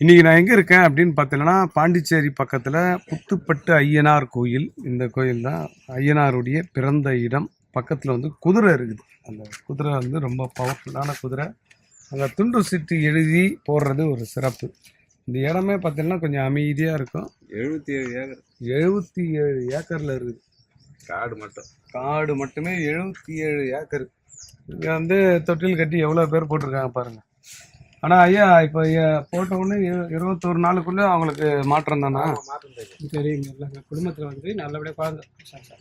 இன்னைக்கு நான் எங்கே இருக்கேன் அப்படின்னு பார்த்தீங்கன்னா பாண்டிச்சேரி பக்கத்தில் புத்துப்பட்டு ஐயனார் கோயில். இந்த கோயில் தான் ஐயனாருடைய பிறந்த இடம். பக்கத்தில் வந்து குதிரை இருக்குது. அந்த குதிரை வந்து ரொம்ப பவர்ஃபுல்லான குதிரை. அங்கே துண்டு சீட்டு எழுதி போடுறது ஒரு சிறப்பு. இந்த இடமே பார்த்தீங்கன்னா கொஞ்சம் அமைதியாக இருக்கும். எழுபத்தி ஏழு ஏக்கர். எழுபத்தி ஏழு ஏக்கரில் இருக்குது. காடு மட்டும். காடு மட்டுமே எழுபத்தி ஏழு ஏக்கர். இங்கே வந்து தொட்டில் கட்டி எவ்வளோ பேர் போட்டிருக்காங்க பாருங்க. ஆனால் ஐயா இப்போ போட்ட உடனே இரு- இருபத்தோரு நாளுக்குள்ளே அவங்களுக்கு மாற்றம் தானா? தெரியுங்க இல்லைங்க குடும்பத்தில் வந்து நல்லபடியாக குழந்தை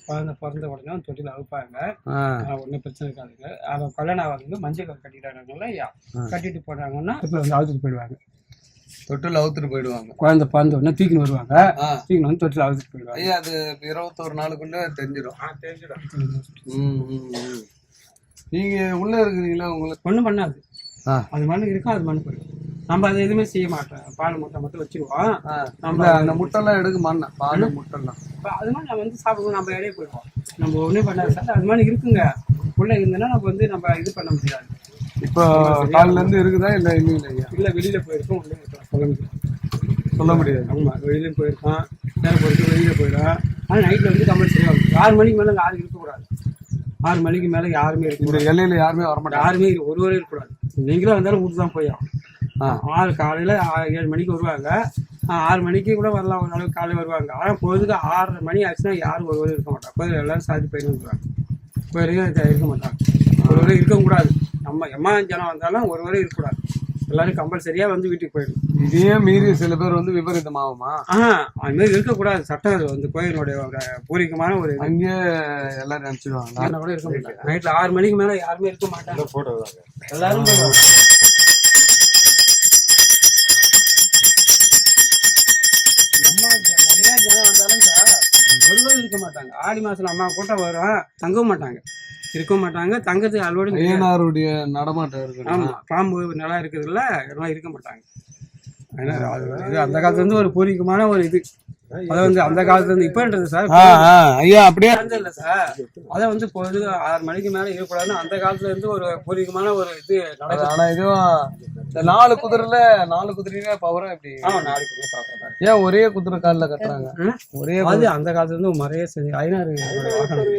குழந்தை பிறந்த உடனே வந்து தொட்டில் அவுப்பாங்க. ஆ. ஒன்றும் பிரச்சனை இருக்காதுங்க. அவன் கல்யாணம் வந்து மஞ்சள் கயிறு கட்டிட்டாங்கல்ல ஐயா? ஆ. கட்டிட்டு போனாங்கன்னா இப்போ வந்து அழுத்துட்டு போயிடுவாங்க. தொட்டில் அவுத்துட்டு போயிடுவாங்க. குழந்தை பிறந்த உடனே தூக்கின்னு வருவாங்க. ஆ. தூக்கின்னு வந்து தொட்டில் அழுத்துட்டு போயிடுவாங்க. ஐயா அது இருபத்தோரு நாளுக்குள்ளே தெரிஞ்சிடும். ம் ம், ம். நீங்க உள்ள இருக்கிறீங்களா உங்களுக்கு? ஒன்றும் பண்ணாது. ஆ. அது மண்ணு இருக்கும் அது மண்ணு போயிடும் நம்ம அதை எதுவுமே செய்ய மாட்டோம். பால் முட்டை மட்டும் வச்சிருவோம். நம்ம அந்த முட்டைலாம் எடுக்க மாட்டேன் பால் முட்டைலாம் அது மாதிரி நம்ம வந்து சாப்பிடுவோம் நம்ம இடையே போயிடுவோம். நம்ம ஒன்றும் பண்ணாது. சார் அது மாதிரி இருக்குங்க. உள்ள இருந்ததுன்னா நம்ம வந்து நம்ம இது பண்ண முடியாது. இப்போ காலில இருந்து இருக்குதா இல்ல இல்லைங்களா ஐயா இல்லை வெளியில போயிருக்கோம் உள்ளே சொல்ல முடியாது. சொல்ல முடியாது. ஆமா வெளியில போயிருக்கான். நேரம் போயிட்டு வெளியில போயிடும் ஆனால் நைட்ல வந்து கம்பல்சரியாக இருக்கும் ஆறு மணிக்கு மேலே யாரும் இருக்கக்கூடாது. ஆறு மணிக்கு மேலே யாருமே இந்த இருக்கக்கூடாது. எல்லையில யாருமே வரமாட்டாங்க. யாருமே ஒருவரே இருக்கக்கூடாது. நீங்களும் வந்தாலும் வீட்டு தான் போயிடும் ஆறு காலையில் ஏழு மணிக்கு வருவாங்க. ஆறு மணிக்கு கூட வரலாம் ஒரு அளவுக்கு காலையில் வருவாங்க. ஆனால் பொழுதுக்கு ஆறரை மணி ஆச்சுன்னா யாரும் ஒருவரும் இருக்க மாட்டாங்க. கோயில் எல்லாரும் சாதி போயிட்டு வந்துருவாங்க கோயிலுக்கு இருக்க மாட்டாங்க. ஒருவரும் இருக்கக்கூடாது நம்ம எம்மா ஜனம் வந்தாலும் ஒருவரே இருக்கக்கூடாது. எல்லாரும் கம்பல்சரியாக வந்து வீட்டுக்கு போயிடும் இதையே மீறி சில பேர் வந்து விபரீதமாகுமா? ஆ அது மாதிரி இருக்கக்கூடாது. சட்டம் அது வந்து கோயிலுடைய ஒரு பூர்வீகமான ஒரு இது. அங்கே எல்லாரும் நினைச்சிடுவாங்க என்ன கூட இருக்க மாட்டாங்க நைட்ல ஆறு மணிக்கு மேல யாருமே இருக்க மாட்டாங்க. போட்டோ எல்லாரும் போயிடுவாங்க. அம்மா ஜ- நிறைய ஜனம் வந்தாலும் சார் ஒருவரும் இருக்க மாட்டாங்க. ஆடி மாசம் அம்மா கூட்டம் வரும் தங்கவும் மாட்டாங்க. இருக்க மாட்டாங்க தங்கத்துக்கு கிடையாது. ஐயனாருடைய நடமாட்டம் இருக்கு ஆமா பாம்பு நிலம் இருக்குதுல்ல இதெல்லாம் இருக்க மாட்டாங்க. ஏன்னா அது அந்த காலத்துல இருந்து ஒரு பூர்வீகமான ஒரு இது. அதை வந்து அந்த காலத்துல இருந்து இப்பன்றது சார். ஆ ஆ ஐயா அப்படியே? இல்ல சார். அதை வந்து பொழுது ஆறு மணிக்கு மேல இருக்கக்கூடாதுன்னு அந்த காலத்துல இருந்து ஒரு பூர்வீகமான ஒரு இது நடக்கும் ஆனா இதுவும் இந்த நாலு குதிரைல நாலு குதிரையில பவரா எப்படி? ஆமா நாளைக்கு போய் பார்க்கலாம். ஏன் ஒரே குதிரை காலில் கட்டுறாங்க? ஒரே அது அந்த காலத்துல இருந்து மறைய சரி ஐநாறு வாகனம்.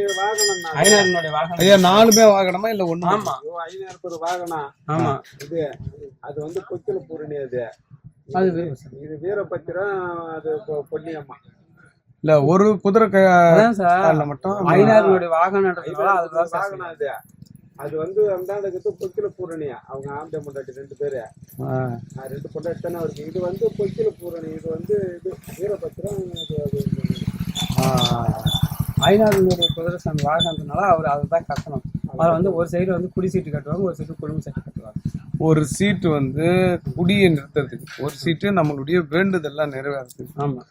ஐநாறினுடைய வாகனம். ஐயா நாலுமே வாகனமா இல்ல ஒண்ணு ஆமா. ஐநூறு ஒரு வாகனம். ஆமா. இது அது வந்து கொக்கில பூரணி அது அது இது வீரபத்திரம் அது பொன்னியம்மா. இல்ல ஒரு குதிரை சார். மட்டும் ஐநாறினுடைய வாகனன்றதுனால அதுதான் வாகனம் அது. அது வந்து அந்தாண்டுக்கு பொக்கில பூரணியா. அவங்க ஆம்பளை முண்டாட்டி ரெண்டு பேரு. ரெண்டு பொண்டாட்டி தானே இருக்கு இது வந்து பொக்கில பூரணி. இது வந்து இது வீரபத்திரம் இது அது ஐநாறினுடைய குதிரை சாமி வாகனத்தினால அவர் அதை தான் கட்டணும். அதை வந்து ஒரு சைடு வந்து குடி சீட்டு கட்டுவாங்க ஒரு சைடு குடும்ப சீட்டு கட்டுவாங்க. ஒரு சீட்டு வந்து குடியை நிறுத்துறதுக்கு. ஒரு சீட்டு நம்மளுடைய வேண்டுதெல்லாம் நிறைவேறதுக்கு. ஆமா.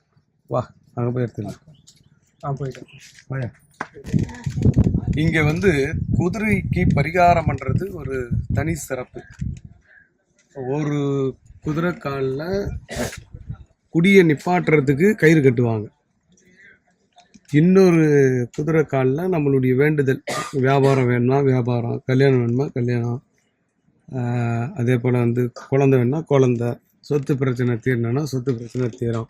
வா அங்க போய் எடுத்துக்கலாம். நான் போயிட்டேன் வாயா. இங்க வந்து குதிரைக்கு பரிகாரம் பண்றது ஒரு தனி சிறப்பு. ஒரு குதிரை காலில் குடியை நிப்பாட்டுறதுக்கு கயிறு கட்டுவாங்க. இன்னொரு குதிரை காலில் நம்மளுடைய வேண்டுதல் வியாபாரம் வேணுமா வியாபாரம் கல்யாணம் வேணுமா கல்யாணம். அதே போல் வந்து குழந்தை வேணுன்னா குழந்த சொத்து பிரச்சனை தீரணுன்னா சொத்து பிரச்சனை தீரும்.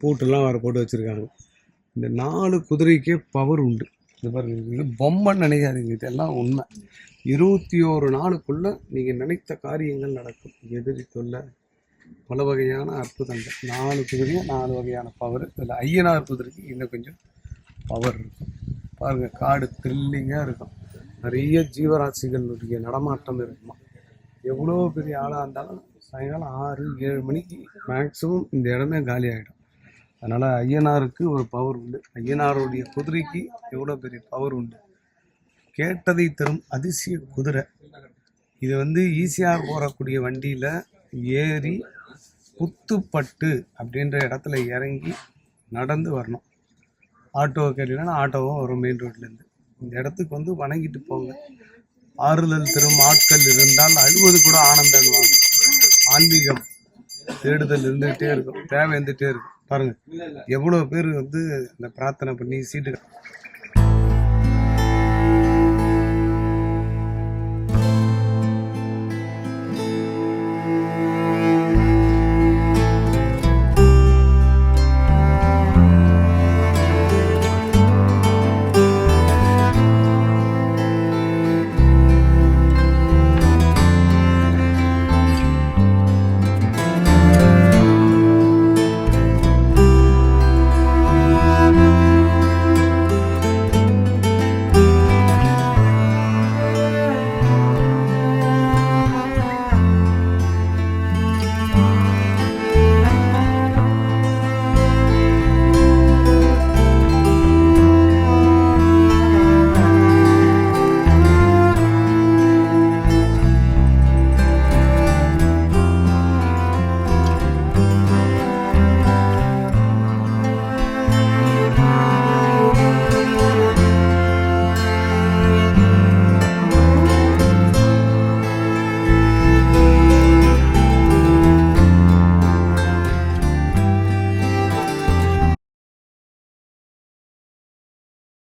பூட்டெல்லாம் வேறு போட்டு வச்சுருக்காங்க. இந்த நாலு குதிரைக்கே பவர் உண்டு. இது பாருங்க இது பொம்மைன்னு நினைக்காதீங்க இதெல்லாம் உண்மை. இருபத்தி ஓரு நாளுக்குள்ளே நீங்கள் நினைத்த காரியங்கள் நடக்கும். எதிரி தொல்லை பல வகையான அற்புதங்கள். நாலு குதிரையும் நாலு வகையான பவர் இதில் ஐயனார் குதிரைக்கு இன்னும் கொஞ்சம் பவர் இருக்கும். பாருங்கள் காடு த்ரில்லிங்காக இருக்கும். நிறைய ஜீவராசிகளுடைய நடமாட்டம் இருக்குமா? எவ்வளோ பெரிய ஆளாக இருந்தாலும் சாயங்காலம் ஆறு ஏழு மணிக்கு மேக்ஸிமம் இந்த இடமே காலி ஆகிடும் அதனால் ஐயனாருக்கு ஒரு பவர் உண்டு. ஐயனாருடைய குதிரைக்கு எவ்வளோ பெரிய பவர் உண்டு. கேட்டதை தரும் அதிசய குதிரை. இது வந்து ஈஸியாக போகக்கூடிய வண்டியில் ஏறி புத்துப்பட்டு அப்படின்ற இடத்துல இறங்கி நடந்து வரணும். ஆட்டோ கேட்டீங்கன்னா ஆட்டோவும் வரும் மெயின் ரோட்லேருந்து இந்த இடத்துக்கு வந்து வணங்கிட்டு போங்க. ஆறுதல் தரும் ஆட்கள் இருந்தால் அழுவது கூட ஆனந்தம்வாங்க ஆன்மீகம் தேடுதல் இருந்துகிட்டே இருக்கும். தேவை இருந்துகிட்டே இருக்கும். பாருங்க எவ்வளோ பேர் வந்து இந்த பிரார்த்தனை பண்ணி சீட்டு